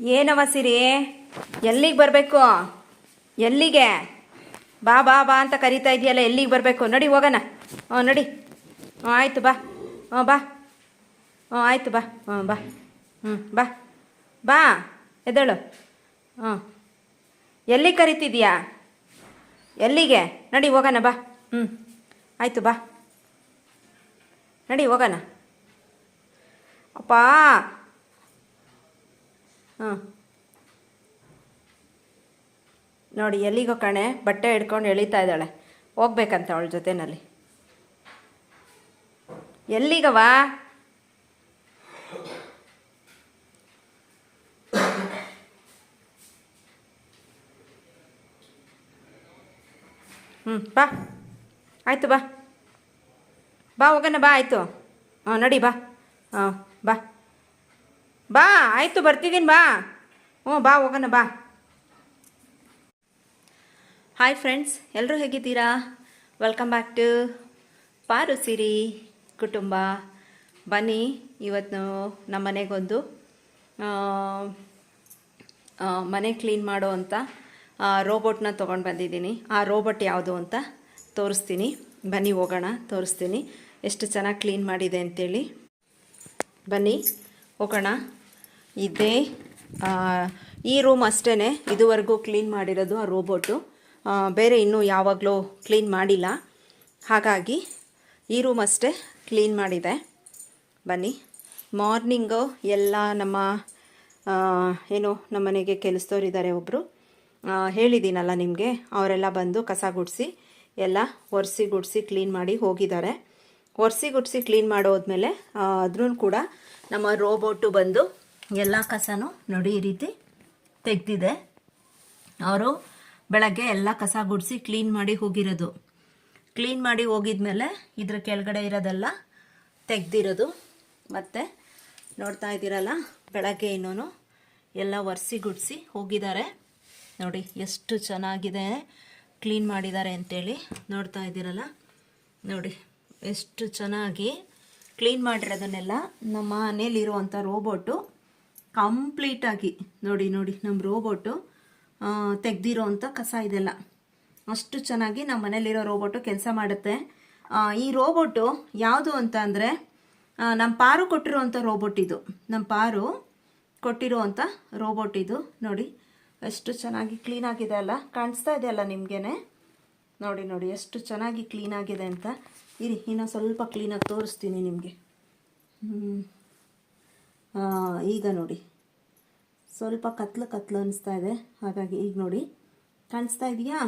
ಏನವ ಸಿರಿ ಎಲ್ಲಿಗೆ ಬರಬೇಕು? ಎಲ್ಲಿಗೆ? ಬಾ ಬಾ ಬಾ ಅಂತ ಕರಿತಾ ಇದೆಯಲ್ಲ ಎಲ್ಲಿಗೆ ಬರಬೇಕು? ನಡಿ, ಹೋಗೋಣ. ಹ್ಞೂ, ನಡಿ. ಹ್ಞೂ, ಆಯಿತು, ಬಾ. ಹ್ಞೂ ಬಾ. ಹ್ಞೂ, ಆಯಿತು, ಬಾ. ಹ್ಞೂ ಬಾ. ಹ್ಞೂ, ಬಾ. ಬಾ, ಎದ್ದೇಳು. ಹ್ಞೂ. ಎಲ್ಲಿಗೆ ಕರಿತಿದ್ಯಾ ಎಲ್ಲಿಗೆ? ನಡಿ, ಹೋಗೋಣ, ಬಾ. ಹ್ಞೂ, ಆಯಿತು, ಬಾ. ನಡಿ, ಹೋಗೋಣ. ಅಪ್ಪ ಹಾಂ. ನೋಡಿ, ಎಲ್ಲಿಗೋ ಕಣೆ, ಬಟ್ಟೆ ಹಿಡ್ಕೊಂಡು ಎಳಿತಾ ಇದ್ದಾಳೆ. ಹೋಗ್ಬೇಕಂತ ಅವಳ ಜೊತೆನಲ್ಲಿ. ಎಲ್ಲಿಗವಾ ಹ್ಞೂ ಬಾ. ಆಯಿತು, ಬಾ. ಬಾ, ಹೋಗೋಣ, ಬಾ, ಆಯಿತು. ಹಾಂ, ನಡಿ, ಬಾ. ಹಾಂ, ಬಾ. ಬಾ, ಆಯಿತು ಬರ್ತಿದ್ದೀನಿ ಬಾ. ಹ್ಞೂ, ಬಾ, ಹೋಗೋಣ, ಬಾ. ಹಾಯ್ ಫ್ರೆಂಡ್ಸ್ ಎಲ್ಲರೂ ಹೇಗಿದ್ದೀರಾ? Welcome back to Paru Siri ಕುಟುಂಬ. ಬನ್ನಿ ಇವತ್ತು ನಮ್ಮ ಮನೆಗೊಂದು ಮನೆ ಕ್ಲೀನ್ ಮಾಡೋ ಅಂತ ರೋಬೋಟ್ನ ತೊಗೊಂಡು ಬಂದಿದ್ದೀನಿ. ಆ ರೋಬೋಟ್ ಯಾವುದು ಅಂತ ತೋರಿಸ್ತೀನಿ. ಬನ್ನಿ, ಹೋಗೋಣ, ತೋರಿಸ್ತೀನಿ. ಎಷ್ಟು ಚೆನ್ನಾಗಿ ಕ್ಲೀನ್ ಮಾಡಿದೆ ಅಂತೇಳಿ. ಬನ್ನಿ, ಹೋಗೋಣ. ಇದೇ. ಈ ರೂಮ್ ಅಷ್ಟೇ ಇದುವರೆಗೂ ಕ್ಲೀನ್ ಮಾಡಿರೋದು ಆ ರೋಬೋಟು ಬೇರೆ ಇನ್ನೂ ಯಾವಾಗಲೂ ಕ್ಲೀನ್ ಮಾಡಿಲ್ಲ. ಹಾಗಾಗಿ ಈ ರೂಮ್ ಅಷ್ಟೇ ಕ್ಲೀನ್ ಮಾಡಿದೆ. ಬನ್ನಿ. ಮಾರ್ನಿಂಗು ಎಲ್ಲ ನಮ್ಮ ಏನು ನಮ್ಮ ಮನೆಗೆ ಕೆಲಸದವ್ರಿದ್ದಾರೆ ಒಬ್ಬರು ಹೇಳಿದ್ದೀನಲ್ಲ ನಿಮಗೆ. ಅವರೆಲ್ಲ ಬಂದು ಕಸ ಗುಡಿಸಿ, ಎಲ್ಲ ಒರೆಸಿ ಗುಡಿಸಿ ಕ್ಲೀನ್ ಮಾಡಿ ಹೋಗಿದ್ದಾರೆ. ಒರೆಸಿ ಗುಡಿಸಿ ಕ್ಲೀನ್ ಮಾಡೋದ್ಮೇಲೆ ಅದ್ರೂ ಕೂಡ ನಮ್ಮ ರೋಬೋಟು ಬಂದು ಎಲ್ಲ ಕಸನೂ ನೋಡಿ ಈ ರೀತಿ ತೆಗ್ದಿದೆ. ಅವರು ಬೆಳಗ್ಗೆ ಎಲ್ಲ ಕಸ ಗುಡಿಸಿ ಕ್ಲೀನ್ ಮಾಡಿ ಹೋಗಿರೋದು. ಕ್ಲೀನ್ ಮಾಡಿ ಹೋಗಿದ್ಮೇಲೆ ಇದ್ರ ಕೆಳಗಡೆ ಇರೋದೆಲ್ಲ ತೆಗ್ದಿರೋದು. ಮತ್ತು ನೋಡ್ತಾ ಇದ್ದೀರಲ್ಲ, ಬೆಳಗ್ಗೆ ಇನ್ನೂ ಎಲ್ಲ ಒರೆಸಿ ಗುಡಿಸಿ ಹೋಗಿದ್ದಾರೆ. ನೋಡಿ ಎಷ್ಟು ಚೆನ್ನಾಗಿದೆ ಕ್ಲೀನ್ ಮಾಡಿದ್ದಾರೆ ಅಂತೇಳಿ ನೋಡ್ತಾ ಇದ್ದೀರಲ್ಲ. ನೋಡಿ ಎಷ್ಟು ಚೆನ್ನಾಗಿ ಕ್ಲೀನ್ ಮಾಡಿರೋದನ್ನೆಲ್ಲ ನಮ್ಮ ಮನೇಲಿರುವಂಥ ರೋಬೋಟು ಕಂಪ್ಲೀಟಾಗಿ ನೋಡಿ ನೋಡಿ, ನಮ್ಮ ರೋಬೋಟು ತೆಗ್ದಿರೋ ಅಂಥ ಕಸ ಇದೆಲ್ಲ. ಅಷ್ಟು ಚೆನ್ನಾಗಿ ನಮ್ಮ ಮನೇಲಿರೋ ರೋಬೋಟು ಕೆಲಸ ಮಾಡುತ್ತೆ. ಈ ರೋಬೋಟು ಯಾವುದು ಅಂತ ಅಂದರೆ ನಮ್ಮ ಪಾರು ಕೊಟ್ಟಿರುವಂಥ ರೋಬೋಟ್ ಇದು. ನಮ್ಮ ಪಾರು ಕೊಟ್ಟಿರುವಂಥ ರೋಬೋಟ್ ಇದು. ನೋಡಿ, ಎಷ್ಟು ಚೆನ್ನಾಗಿ ಕ್ಲೀನ್ ಆಗಿದೆ ಅಲ್ಲ. ಕಾಣಿಸ್ತಾ ಇದೆ ಅಲ್ಲ ನಿಮಗೇನೆ? ನೋಡಿ ನೋಡಿ, ಎಷ್ಟು ಚೆನ್ನಾಗಿ ಕ್ಲೀನ್ ಆಗಿದೆ ಅಂತ. ಇರಿ ಇನ್ನೂ ಸ್ವಲ್ಪ ಕ್ಲೀನಾಗಿ ತೋರಿಸ್ತೀನಿ ನಿಮಗೆ. ಈಗ ನೋಡಿ. ಸ್ವಲ್ಪ ಕತ್ಲು ಕತ್ಲು ಅನಿಸ್ತಾ ಇದೆ. ಹಾಗಾಗಿ ಈಗ ನೋಡಿ. ಕಾಣಿಸ್ತಾ ಇದೆಯಾ?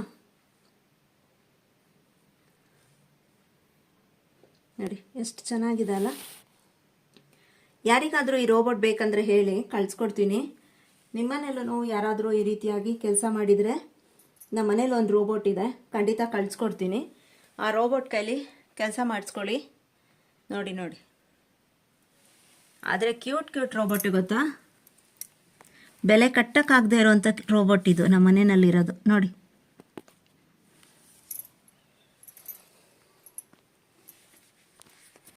ನೋಡಿ, ಎಷ್ಟು ಚೆನ್ನಾಗಿದೆ ಅಲ್ಲ? ಯಾರಿಗಾದರೂ ಈ ರೋಬೋಟ್ ಬೇಕಂದ್ರೆ ಹೇಳಿ, ಕಳಿಸ್ಕೊಡ್ತೀನಿ. ಮನೆಯಲ್ಲೂ ಯಾರಾದರೂ ಈ ರೀತಿಯಾಗಿ ಕೆಲಸ ಮಾಡಿದರೆ, ನಮ್ಮ ಮನೇಲಿ ಒಂದು ರೋಬೋಟ್ ಇದೆ. ಖಂಡಿತ ಕಳಿಸ್ಕೊಡ್ತೀನಿ. ಆ ರೋಬೋಟ್ ಕೈಲಿ ಕೆಲಸ ಮಾಡಿಸ್ಕೊಳ್ಳಿ. ನೋಡಿ ನೋಡಿ. ಆದರೆ ಕ್ಯೂಟ್ ಕ್ಯೂಟ್ ರೋಬೋಟ್ ಗೊತ್ತಾ? ಬೆಲೆ ಕಟ್ಟಕ್ಕಾಗದೇ ಇರೋವಂಥ ರೋಬೋಟ್ ಇದು ನಮ್ಮ ಮನೆಯಲ್ಲಿರೋದು. ನೋಡಿ.